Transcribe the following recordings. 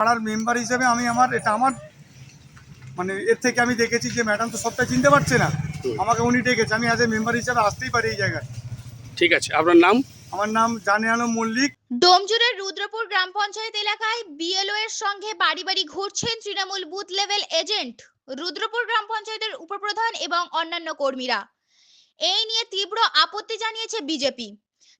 পাড়ার মেম্বার হিসেবে আমি আমার এটা আমার মানে এর থেকে আমি দেখেছি যে ম্যাডাম তো সবটা চিনতে পারছে না। আমাকে উনি ডেকেছে আমি অ্যাজ এ মেম্বার হিসেবে আসতেই পারি এই জায়গায়। ঠিক আছে আপনার নাম? আমার নাম জানে আলম মল্লিক। ডোমজুড়ের রুদ্রপুর গ্রাম পঞ্চায়েত এলাকায় বিএলও এর সঙ্গে বাড়ি বাড়ি ঘুরছেন Trinamool booth level agent Rudrapur গ্রাম পঞ্চায়েতের উপপ্রধান এবং অন্যান্য কর্মীরা। এই নিয়ে তীব্র আপত্তি জানিয়েছে বিজেপি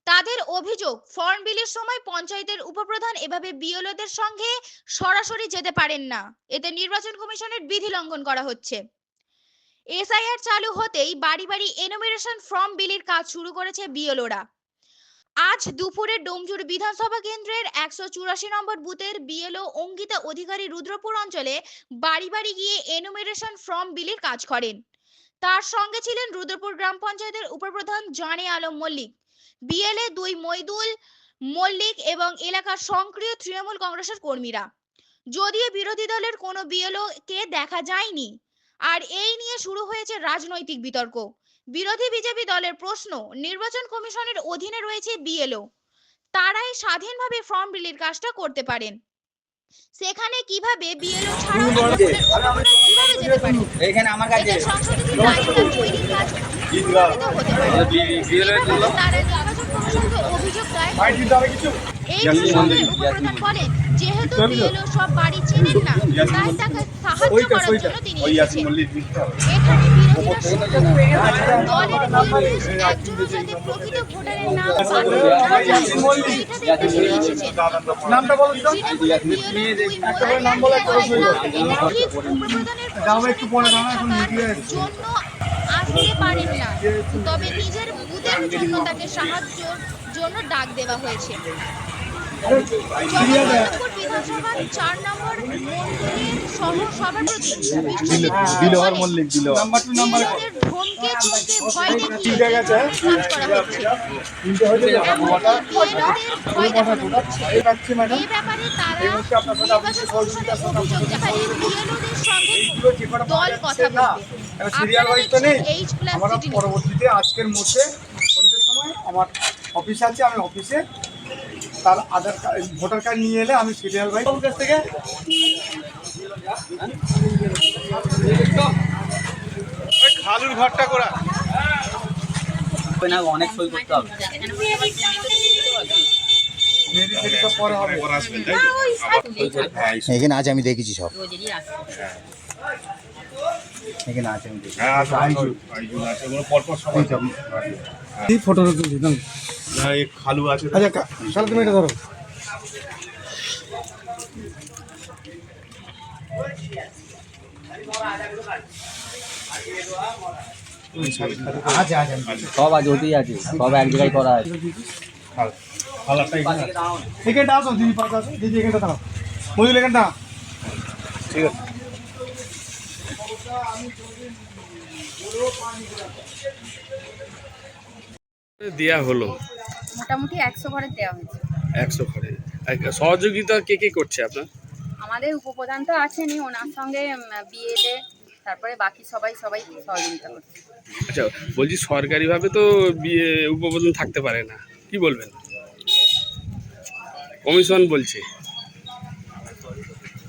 তাদের অভিযোগ, ফর্ম বিলের সময় পঞ্চায়েতের উপপ্রধান এভাবে বিএলওদের সঙ্গে সরাসরি যেতে পারেন না। এতে নির্বাচন কমিশনের বিধি লঙ্ঘন করা হচ্ছে। এসআইআর চালু হতেই বাড়ি বাড়ি এনুমিরেশন ফর্ম বিলির কাজ শুরু করেছে বিএলওরা। আজ দুপুরে ডোমজুর বিধানসভা কেন্দ্রের একশো চুরাশি নম্বর বুথের বিএলও অঙ্কিতা অধিকারী রুদ্রপুর অঞ্চলে বাড়ি বাড়ি গিয়ে এনুমেরেশন ফর্ম বিলির কাজ করেন। তার সঙ্গে ছিলেন রুদ্রপুর গ্রাম পঞ্চায়েতের উপপ্রধান জানে আলম মল্লিক। বিএলএ দুই মইদুল মল্লিক এবং এলাকার সক্রিয় তৃণমূল কংগ্রেসের কর্মীরা। যদিও বিরোধী দলের কোনো বিএলও কে দেখা যায়নি আর এই নিয়ে শুরু হয়েছে রাজনৈতিক বিতর্ক। বিরোধী বিজেপি দলের প্রশ্ন নির্বাচন কমিশনের অধীনে রয়েছে বিএলও তারাই স্বাধীনভাবে ফর্ম বিলির কাজটা করতে পারেন। সেখানে কীভাবে বিএলও ছাড়াও কীভাবে যেতে পারে? এখানে আমার কাছে সংশোধিত তালিকা তৈরির কাজ হতে পারে। অভিযোগ দায়ের এই প্রসঙ্গে উপপ্রধান বলেন যেহেতু বিএলও সব বাড়ি চেনেন না তাই তাকে সাহায্য করার জন্য তিনি এসেছেন। এখানে বিরোধীরা সূত্র দলের বিএলএস একজনও যাতে প্রকৃত ভোটারের নাম জানে না দেখতে তিনি এসেছেন। নামটা নাম বলা। জন্য আসতে পারেন না। তবে নিজের বুথের জন্য তাকে সাহায্যর জন্য ডাক দেওয়া হয়েছে। বিধানসভার চার নম্বর মন্ডলের সহ Biswajit Mallick Dilwar number two number বিরোধীদের ধমকে চমকে ভয় দেখিয়ে কাজ করা হচ্ছে। এমনকি বিএলওদের ভয় দেখানো হচ্ছে এই পাচ্ছি ম্যাডাম এই ব্যাপারে তারা এই মুহূর্তে আপনার সাথে আপনার নির্বাচন কমিশনের অভিযোগ জানায়। বিএলওদের সঙ্গে এইগুলো যে কটা পাওয়া দল কথা বলবে ওয়াইজ নেই। এইচ প্লাস পরবর্তীতে আজকের মধ্যে সন্ধ্যের সময় আমার অফিস আছে আমি অফিসে তার আধার কার্ড ভোটার কার্ড নিয়ে এলে আমি সিরিয়াল ভাই কাছ থেকে। খালুর ঘরটা করা। না অনেক সই করতে হবে। এখানে আছে আমি দেখেছি সব। এখানে আছে আমি দেখেছি। খালু আছে। আচ্ছা তুমি এটা ধরো। সব আছে আছে। সব এক জায়গায় করা আছে। এখানটা আসো দিদি পাশে আসো দিদি এখানটা দাঁড়াও। মজুল এখানটা। ঠিক আছে। দেয়া হলো। মোটামুটি একশো ঘরে দেওয়া হয়েছে। একশো ঘরে। সহযোগিতা কে কে করছে আপনার? আমাদের উপপ্রধান তো আছেনই ওনার সঙ্গে বিএলএ তারপরে বাকি সবাই সবাই সহযোগিতা করছে। আচ্ছা বলছি সরকারিভাবে তো বিয়ে উপপ্রধান থাকতে পারে না। কি বলবেন? কমিশন বলছে।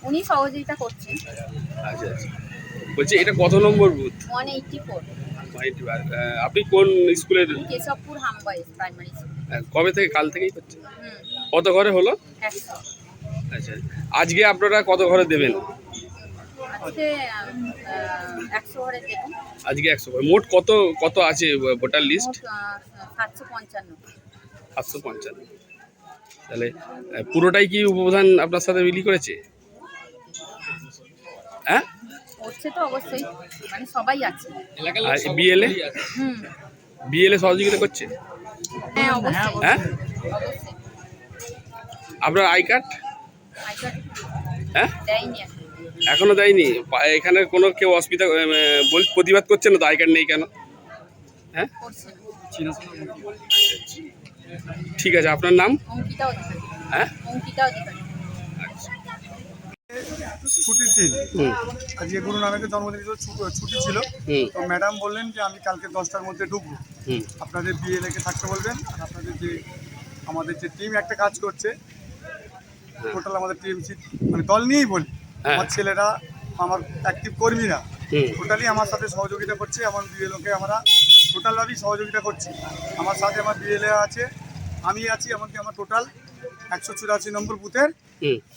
উনি সহযোগিতা করছেন। আচ্ছা আচ্ছা। বলছি এটা কত number booth? One eighty four আপনি কোন স্কুলের কেশবপুর হামবয়েস প্রাইমারি স্কুল কবে থেকে কাল থেকেই করছেন? কত ঘরে হলো? একশো। আচ্ছা আজকে আপনারা কত ঘরে দেবেন? আজকে একশো ঘরে মোট কত কত আছে ভোটার লিস্ট সাতশো পঞ্চান্ন। সাতশো পঞ্চান্ন। তাহলে পুরোটাই কি উপপ্রধান আপনার সাথে মিলি করেছে? হ্যাঁ? হচ্ছে তো অবশ্যই মানে সবাই আছে। আর বিএলএ? হুম। বিএলএ সহযোগিতা করছে? হ্যাঁ অবশ্যই। হ্যাঁ? আপনার আই কার্ড? আই কার্ড হ্যাঁ? দেয়নি এখনও। দেয়নি। এখানে কোনো কেউ অসুবিধা প্রতিবাদ করছে না তো আই কার্ড নেই কেন? হ্যাঁ? করছে ঠিক আছে আপনার নাম? অঙ্কিতা হ্যাঁ? ছুটির দিন। হুম। আজকে গুরু নানকের জন্মদিন ছু- ছুটি ছিল। তো ম্যাডাম বললেন যে আমি কালকে দশটার মধ্যে ঢুকবো। আপনাদের বিএলএ কে থাকতে বলবেন। আর আপনাদের যে আমাদের যে টিম একটা কাজ করছে টোটাল আমাদের টিএমসি মানে দল নিয়েই বলি। হ্যাঁ। আমার ছেলেরা আমার অ্যাক্টিভ কর্মীরা টোটালি আমার সাথে সহযোগিতা করছে। আমার বিএলওকে আমরা টোটাল টোটালভাবেই সহযোগিতা করছি। আমার সাথে আমার বিএলএ আছে। আমি আছি এমনকি আমার টোটাল একশো চুরাশি নম্বর বুথের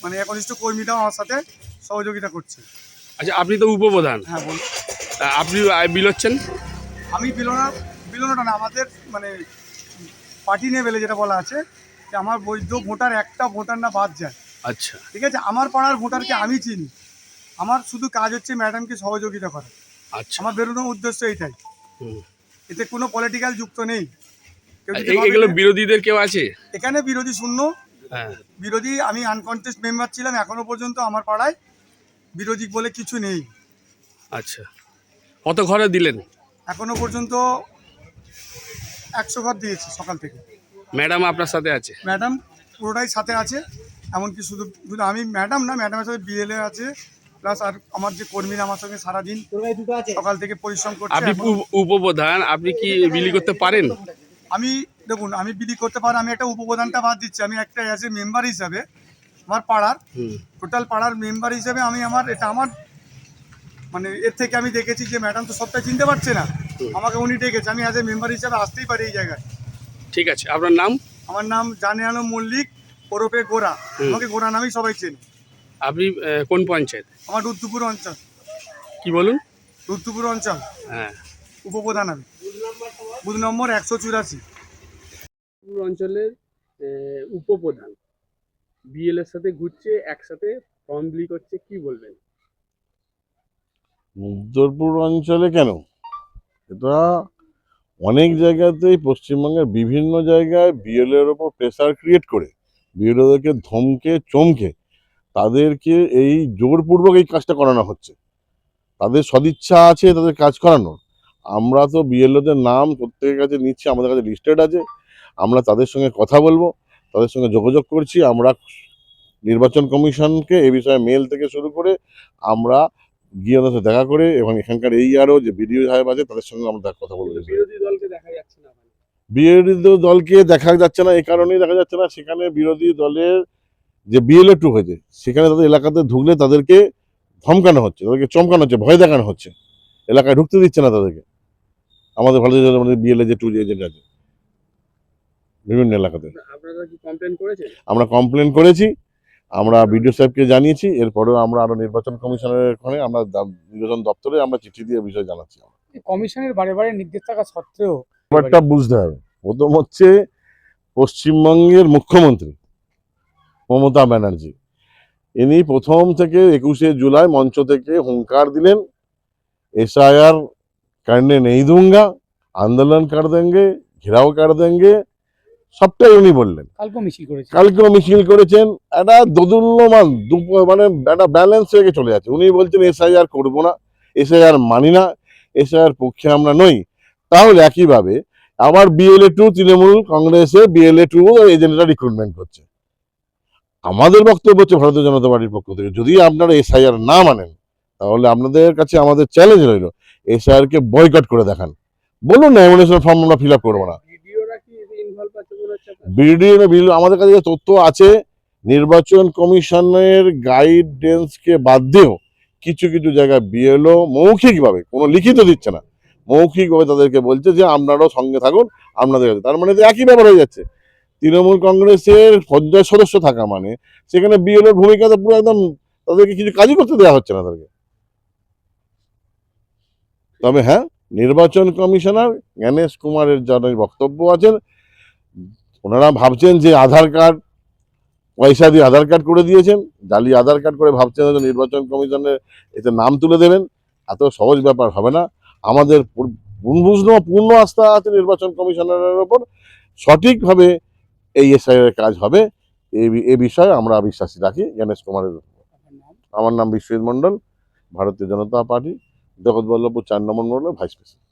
মানে একনিষ্ঠ কর্মীরাও আমার সাথে সহযোগিতা করছে। আচ্ছা আপনি তো উপপ্রধান। হ্যাঁ বলুন। আপনি বিলোচ্ছেন আমি বিলোনা বিলোনাটা না আমাদের মানে পার্টি লেভেলে যেটা বলা আছে যে আমার বৈধ ভোটার একটা ভোটার না বাদ যায়। আচ্ছা। ঠিক আছে? আমার পাড়ার ভোটারকে আমি চিনি। আমার শুধু কাজ হচ্ছে ম্যাডামকে সহযোগিতা করা। আচ্ছা। আমার বেরোনোর উদ্দেশ্য এইটাই। এতে কোনো পলিটিক্যাল যুক্ত নেই। এগুলো বিরোধীদের কেউ আছে? এখানে বিরোধী শূন্য। হ্যাঁ। বিরোধী আমি আনকনটেস্ট মেম্বার ছিলাম এখনও পর্যন্ত আমার পাড়ায় বিরোধী বলে কিছু নেই। আচ্ছা। কত ঘরে দিলেন? এখনও পর্যন্ত একশো ঘর দিয়েছি সকাল থেকে। ম্যাডাম আপনার সাথে আছে? ম্যাডাম পুরোটাই সাথে আছে এমনকি শুধু শুধু আমি ম্যাডাম না ম্যাডামের সাথে বিএলএ আছে প্লাস আর আমার যে কর্মীরা আমার সঙ্গে সারাদিন সকাল থেকে পরিশ্রম করছে আপনি উপপ্রধান আপনি কি বিলি করতে পারেন? আমি দেখুন আমি বিলি করতে পারি আমি একটা উপপ্রধানটা বাদ দিচ্ছি। আমি একটা অ্যাজ এ মেম্বার হিসাবে আমার পাড়ার টোটাল পাড়ার মেম্বার হিসাবে আমি আমার এটা আমার মানে এর থেকে আমি দেখেছি যে ম্যাডাম তো সবটা চিনতে পারছে না। আমাকে উনি ডেকেছে আমি অ্যাজ এ মেম্বার হিসাবে আসতেই পারি এই জায়গায়। ঠিক আছে আপনার নাম? আমার নাম জানে আলম মল্লিক ওরফে গোরা। আমাকে গোরা নামেই সবাই চেনে। আপনি কোন পঞ্চায়েত? আমার রুদ্রপুর অঞ্চল। কি বলুন? রুদ্রপুর অঞ্চল। হ্যাঁ। উপপ্রধান আমি। বুথ নম্বর একশো চুরাশি। অঞ্চলের উপপ্রধান। বিএল এর সাথে ঘুরছে একসাথে ফর্ম বিলি করছে কি বলবেন? উত্তরপুর অঞ্চলে কেন? এটা অনেক জায়গাতেই পশ্চিমবঙ্গের বিভিন্ন জায়গায় বিএলএর ওপর প্রেসার ক্রিয়েট করে। বিএলওদেরকে ধমকে চমকে তাদেরকে এই জোরপূর্বক এই কাজটা করানো হচ্ছে। তাদের সদিচ্ছা আছে তাদের কাজ করানোর। আমরা তো বিএলওদের নাম প্রত্যেকের কাছে নিচ্ছি আমাদের কাছে লিস্টেড আছে। আমরা তাদের সঙ্গে কথা বলব তাদের সঙ্গে যোগাযোগ করছি আমরা নির্বাচন কমিশনকে এ বিষয়ে মেল থেকে শুরু করে আমরা গিয়ে ওনার সাথে দেখা করে এবং এখানকার এই আরও যে বিডিও সাহেব আছে তাদের সঙ্গে আমরা কথা বলব। বিরোধী দলকে দেখা যাচ্ছে না বিরোধী দলকে দেখা যাচ্ছে না এই কারণেই দেখা যাচ্ছে না। সেখানে বিরোধী দলের যে বিএলএ টু হয়েছে সেখানে তাদের এলাকাতে ঢুকলে তাদেরকে ধমকানো হচ্ছে তাদেরকে চমকানো হচ্ছে ভয় দেখানো হচ্ছে। এলাকায় ঢুকতে দিচ্ছে না তাদেরকে। আমাদের ভালো পার্টির বিএলএ যে টু যে এজেন্ট আছে বিভিন্ন এলাকাতে। আমরা কমপ্লেন করেছি আমরা বিডিও সাহেবকে জানিয়েছি এরপরেও আমরা আরও নির্বাচন কমিশনের ওখানে আমরা নির্বাচন দপ্তরে আমরা চিঠি দিয়ে বিষয় জানাচ্ছি কমিশনের বারে বারে নির্দেশ থাকা সত্ত্বেও ব্যাপারটা বুঝতে হবে। প্রথম হচ্ছে পশ্চিমবঙ্গের মুখ্যমন্ত্রী মমতা ব্যানার্জি ইনি প্রথম থেকে একুশে জুলাই মঞ্চ থেকে হুঙ্কার দিলেন এসআইআর करने नहीं दूंगा আন্দোলন কর দেঙ্গে ঘেরাও কর দেঙ্গে সবটাই উনি বললেন কালকে মিছিল করেছে কালকেও মিছিল করেছেন একটা দোদুল্যমান দুপ মানে একটা ব্যালেন্স হয়ে চলে যাচ্ছে উনি বলছেন এসআইআর করবো না এসআইআর মানি না এসআইআর পক্ষে আমরা নই তাহলে একইভাবে আবার বিএলএ টু তৃণমূল কংগ্রেসে বিএলএ টু এজেন্টরা রিক্রুটমেন্ট করছে আমাদের বক্তব্য হচ্ছে ভারতীয় জনতা পার্টির পক্ষ থেকে যদি আপনারা এসআইআর না মানেন তাহলে আপনাদের কাছে আমাদের চ্যালেঞ্জ রইল এসআইআর কে বয়কট করে দেখান। বলুন না এমন ফর্ম আমরা ফিল আপ করব না? বিডিও বিল আমাদের কাছে যে তথ্য আছে নির্বাচন কমিশনের গাইডেন্সকে বাদ দিয়েও কিছু কিছু জায়গায় বিএলও মৌখিকভাবে কোনো লিখিত দিচ্ছে না মৌখিকভাবে তাদেরকে বলছে যে আপনারাও সঙ্গে থাকুন আপনাদের কাছে। তার মানে তো একই ব্যাপার হয়ে যাচ্ছে। তৃণমূল কংগ্রেসের পর্যায় সদস্য থাকা মানে সেখানে বিএলওর ভূমিকাটা পুরো একদম তাদেরকে কিছু কাজই করতে দেওয়া হচ্ছে না তাদেরকে। তবে হ্যাঁ নির্বাচন কমিশনার জ্ঞানেশ কুমারের যারা বক্তব্য আছেন, ওনারা ভাবছেন যে আধার কার্ড, পয়সা দিয়ে আধার কার্ড করে দিয়েছেন। জালি আধার কার্ড করে ভাবছেন হয়তো নির্বাচন কমিশনের এতে নাম তুলে দেবেন। এত সহজ ব্যাপার হবে না। আমাদের পূর- পূর্ণ পূর্ণ আস্থা আছে নির্বাচন কমিশনারের ওপর। সঠিকভাবে এই এসআইয়ের কাজ হবে। এই বিষয়ে আমরা বিশ্বাসী রাখি। গণেশ কুমারের আমার নাম বিশ্বজিৎ মণ্ডল, ভারতীয় জনতা পার্টি। জগৎবল্লভপুর চার নম্বর মন্ডলের ভাইস প্রেসিডেন্ট